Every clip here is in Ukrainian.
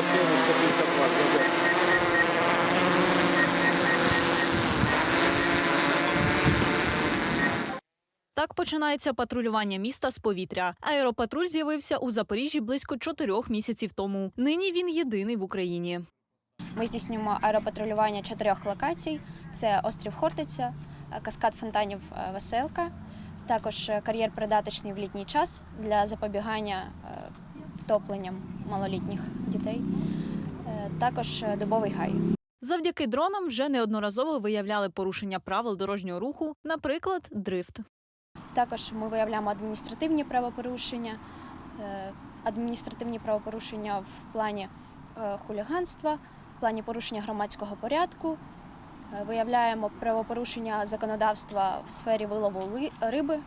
активність 152 км. Так починається патрулювання міста з повітря. Аеропатруль з'явився у Запоріжжі близько чотирьох місяців тому. Нині він єдиний в Україні. Ми здійснюємо аеропатрулювання чотирьох локацій: це острів Хортиця, каскад фонтанів е, Веселка, також е, кар'єр придаточний в літній час для запобігання е, втопленням малолітніх дітей, е, також е, дубовий гай. Завдяки дронам вже неодноразово виявляли порушення правил дорожнього руху, наприклад, дрифт. Також ми виявляємо адміністративні правопорушення, е, адміністративні правопорушення в плані хуліганства, в плані порушення громадського порядку. Виявляємо правопорушення законодавства в сфері вилову риби.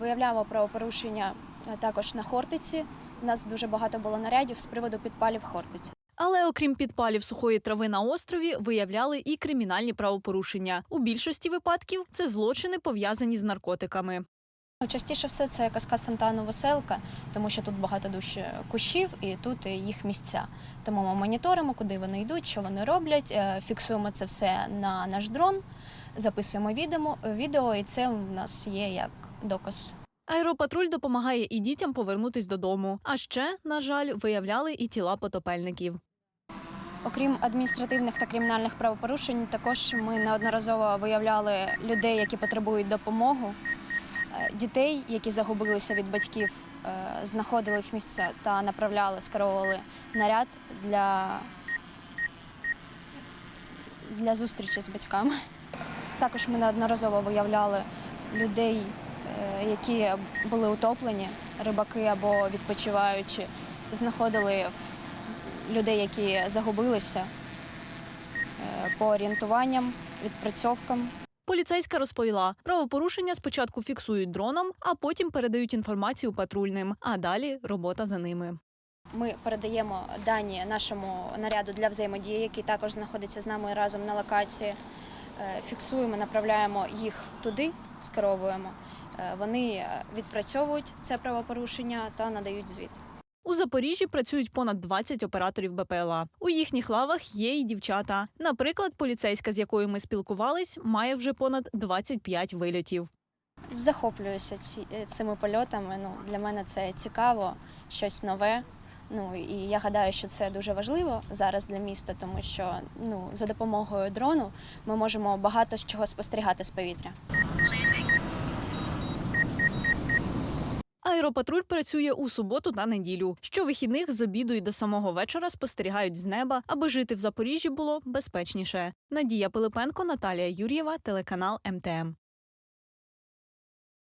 Виявляємо правопорушення також на Хортиці. У нас дуже багато було нарядів з приводу підпалів Хортиці. Але окрім підпалів сухої трави на острові, виявляли і кримінальні правопорушення. У більшості випадків це злочини пов'язані з наркотиками. Ну, Частіше все це каскад фонтану Веселка, тому що тут багато дуже кущів і тут їх місця. Тому ми моніторимо, куди вони йдуть, що вони роблять, е, фіксуємо це все на наш дрон, записуємо відео, відео і це у нас є як доказ. Аеропатруль допомагає і дітям повернутись додому. А ще, на жаль, виявляли і тіла потопельників. Окрім адміністративних та кримінальних правопорушень, також ми неодноразово виявляли людей, які потребують допомоги, е, дітей, які загубилися від батьків, е, знаходили їх місця та направляли, скеровували наряд для, для зустрічі з батьками. Також ми неодноразово виявляли людей, які були утоплені, рибаки або відпочиваючи, знаходили людей, які загубилися е, по орієнтуванням, відпрацьовкам. Поліцейська розповіла, правопорушення спочатку фіксують дроном, а потім передають інформацію патрульним. А далі робота за ними. Ми передаємо дані нашому наряду для взаємодії, який також знаходиться з нами разом на локації. Е, Фіксуємо, направляємо їх туди, скеровуємо. Е, Вони е, відпрацьовують це правопорушення та надають звіт. У Запоріжжі працюють понад 20 операторів БПЛА. У їхніх лавах є і дівчата. Наприклад, поліцейська, з якою ми спілкувались, має вже понад 25 вильотів. Захоплююся ці, е, цими польотами. Ну, для мене це цікаво, щось нове. Ну і я гадаю, що це дуже важливо зараз для міста, тому що ну, за допомогою дрону ми можемо багато з чого спостерігати з повітря. Аеропатруль працює у суботу та неділю. Щовихідних з обіду і до самого вечора спостерігають з неба, аби жити в Запоріжжі було безпечніше. Надія Пилипенко, Наталія Юр'єва, телеканал МТМ.